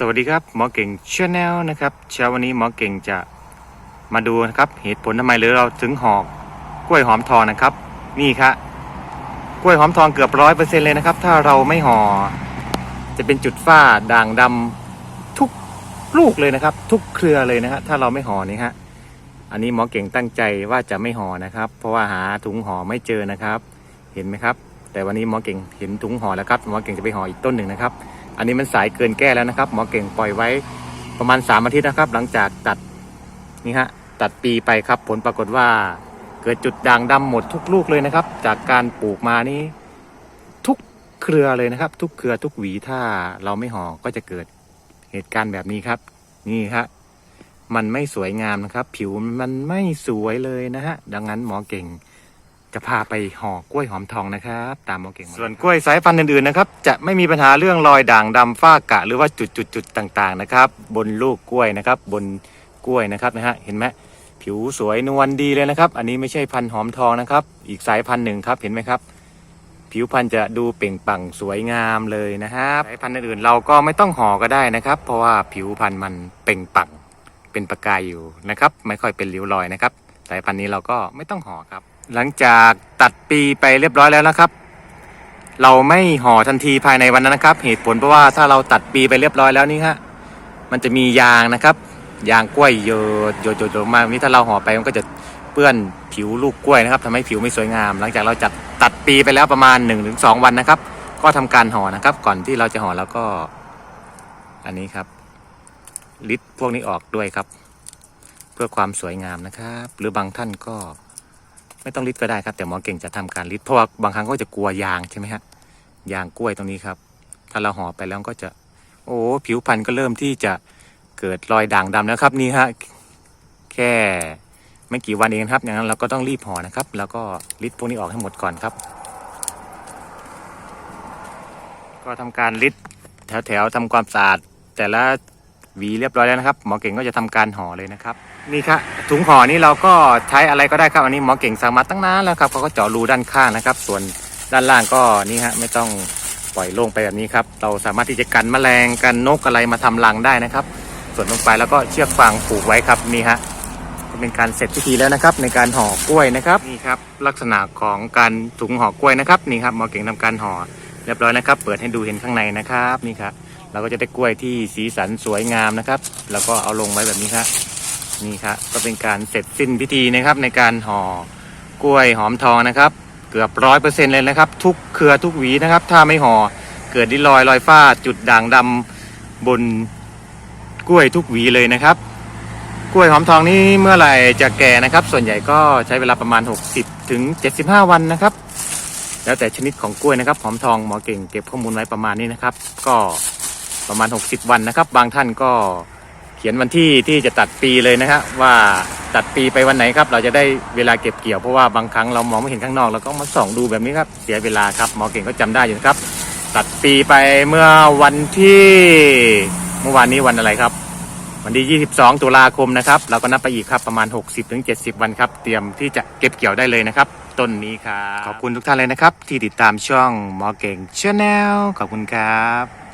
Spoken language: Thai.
สวัสดีครับหมอเก่งชาแนลนะครับเช้าวันนี้หมอเก่งจะมาดูนะครับ เหตุผลทำไมหรือเราถึงหอกกล้วยหอมทองนะครับ นี่ครับกล้วยหอมทองเกือบร้อยเปอร์เซ็นเลยนะครับ ถ้าเราไม่ห่อจะเป็นจุดฝ้าด่างดำทุกลูกเลยนะครับ ทุกเครือเลยนะฮะถ้าเราไม่ห่อนี่ฮะอันนี้หมอเก่งตั้งใจว่าจะไม่ห่อนะครับ เพราะว่าหาถุงห่อไม่เจอนะครับ เห็นไหมครับ แต่วันนี้หมอเก่งเห็นถุงห่อแล้วครับหมอเก่งจะไปห่ออีกต้นหนึ่งนะครับ อันนี้มันสายเกินแก้แล้วนะครับ หมอเก่งปล่อยไว้ประมาณ 3 อาทิตย์นะครับ หลังจากตัดนี่ฮะตัดปีไปครับ ผลปรากฏว่า เกิดจุดด่างดำหมดทุกลูกเลยนะครับ จากการปลูกมานี้ทุกเครือเลยนะครับ ทุกเครือทุกหวีถ้าเราไม่ห่อก็จะเกิดเหตุการณ์แบบนี้ครับ นี่ครับมันไม่สวยงามนะครับ ผิวมันไม่สวยเลยนะฮะดังนั้นหมอเก่ง จะพาไปห่อกล้วยหอมทองนะครับ ตามหมอเก่งส่วนกล้วยสายพันธุ์อื่นๆนะครับ จะไม่มีปัญหาเรื่องรอยด่างดำฝ้ากะ หรือว่าจุดๆต่างๆนะครับ บนลูกกล้วยนะครับ บนกล้วยนะครับนะฮะเห็นไหมผิวสวยนวลดีเลยนะครับ อันนี้ไม่ใช่พันธุ์หอมทองนะครับ อีกสายพันธุ์หนึ่งครับเห็นไหมครับ ผิวพันธุ์จะดูเปล่งปลั่งสวยงามเลยนะครับสายพันธุ์อื่นๆเราก็ไม่ต้องห่อก็ได้นะครับ เพราะว่าผิวพันธุ์มันเปล่งปลั่งเป็นประกายอยู่นะครับ ไม่ค่อยเป็นริ้วรอยนะครับ สายพันธุ์นี้เราก็ไม่ต้องห่อครับ หลังจากตัดปีไปเรียบร้อยแล้วนะครับ เราไม่ห่อทันทีภายในวันนั้นนะครับ เหตุผลเพราะว่าถ้าเราตัดปีไปเรียบร้อยแล้วนี่ฮะมันจะมียางนะครับยางกล้วยโยดโยดโยดมาวันนี้ถ้าเราห่อไปมันก็จะเปื้อนผิวลูกกล้วยนะครับทำให้ผิวไม่สวยงาม หลังจากเราจัดตัดปีไปแล้วประมาณ1นถึงสวันนะครับ ก็ทำการห่อนะครับ ก่อนที่เราจะห่อแล้วก็ อันนี้ครับลิดพวกนี้ออกด้วยครับ เพื่อความสวยงามนะครับ หรือบางท่านก็ ไม่ต้องริดก็ได้ครับ แต่หมอเก่งจะทำการริดเพราะว่าบางครั้งก็จะกลัวยางใช่ไหมฮะยางกล้วยตรงนี้ครับ ถ้าเราห่อไปแล้วก็จะ โอ้ผิวพันธุ์ก็เริ่มที่จะเกิดรอยด่างดำแล้วครับนี่ฮะแค่ไม่กี่วันเองครับอย่างนั้นเราก็ต้องรีบห่อนะครับ แล้วก็ริดพวกนี้ออกให้หมดก่อนครับ ก็ทำการริดแถวๆทำความสะอาดแต่ละหวีเรียบร้อยแล้วนะครับ หมอเก่งก็จะทำการห่อเลยนะครับ นี่ครับถุงห่อนี้เราก็ใช้อะไรก็ได้ครับ อันนี้หมอเก่งสั่งมาตั้งนานแล้วครับเขาก็เจาะรูด้านข้างนะครับ ส่วนด้านล่างก็นี่ฮะไม่ต้องปล่อยโล่งไปแบบนี้ครับเราสามารถที่จะกันแมลงกันนกอะไรมาทำรังได้นะครับ ส่วนลงไปแล้วก็เชือกฟางผูกไว้ครับนี่ฮะก็เป็นการเสร็จพิธีแล้วนะครับ ในการห่อกล้วยนะครับนี่ครับลักษณะของการถุงห่อกล้วยนะครับนี่ครับหมอเก่งทำการห่อเรียบร้อยนะครับ เปิดให้ดูเห็นข้างในนะครับนี่ครับเราก็จะได้กล้วยที่สีสันสวยงามนะครับ แล้วก็เอาลงไว้แบบนี้ครับ นี่ครับก็เป็นการเสร็จสิ้นพิธีนะครับในการห่อกล้วยหอมทองนะครับ เกือบร้อยเปอร์เซ็นเลยนะครับ ทุกเครือทุกหวีนะครับ ถ้าไม่ห่อเกิดดินรอยรอยฝ้าจุดด่างดำบนกล้วยทุกหวีเลยนะครับ กล้วยหอมทองนี้เมื่อไหร่จะแก่นะครับ ส่วนใหญ่ก็ใช้เวลาประมาณ 60ถึง75 วันนะครับ แล้วแต่ชนิดของกล้วยนะครับหอมทองหมอเก่งเก็บข้อมูลไว้ประมาณนี้นะครับ ก็ประมาณ 60 วันนะครับ บางท่านก็ ขียนวันที่ที่จะตัดปีเลยนะฮะว่าตัดปีไปวันไหนครับ เราจะได้เวลาเก็บเกี่ยวเพราะว่าบางครั้งเรามองไม่เห็นข้างนอกเราก็มาส่องดูแบบนี้ครับเสียเวลาครับหมอเก่งก็จำได้อยู่นะครับ ตัดปีไปเมื่อวันที่เมื่อวานนี้วันอะไรครับ วันที่ 22 ตุลาคมนะครับ เราก็นับไปอีกครับประมาณ 60-70 วันครับ เตรียมที่จะเก็บเกี่ยวได้เลยนะครับ ต้นนี้ครับขอบคุณทุกท่านเลยนะครับ ที่ติดตามช่องหมอเก่งชาแนลขอบคุณครับ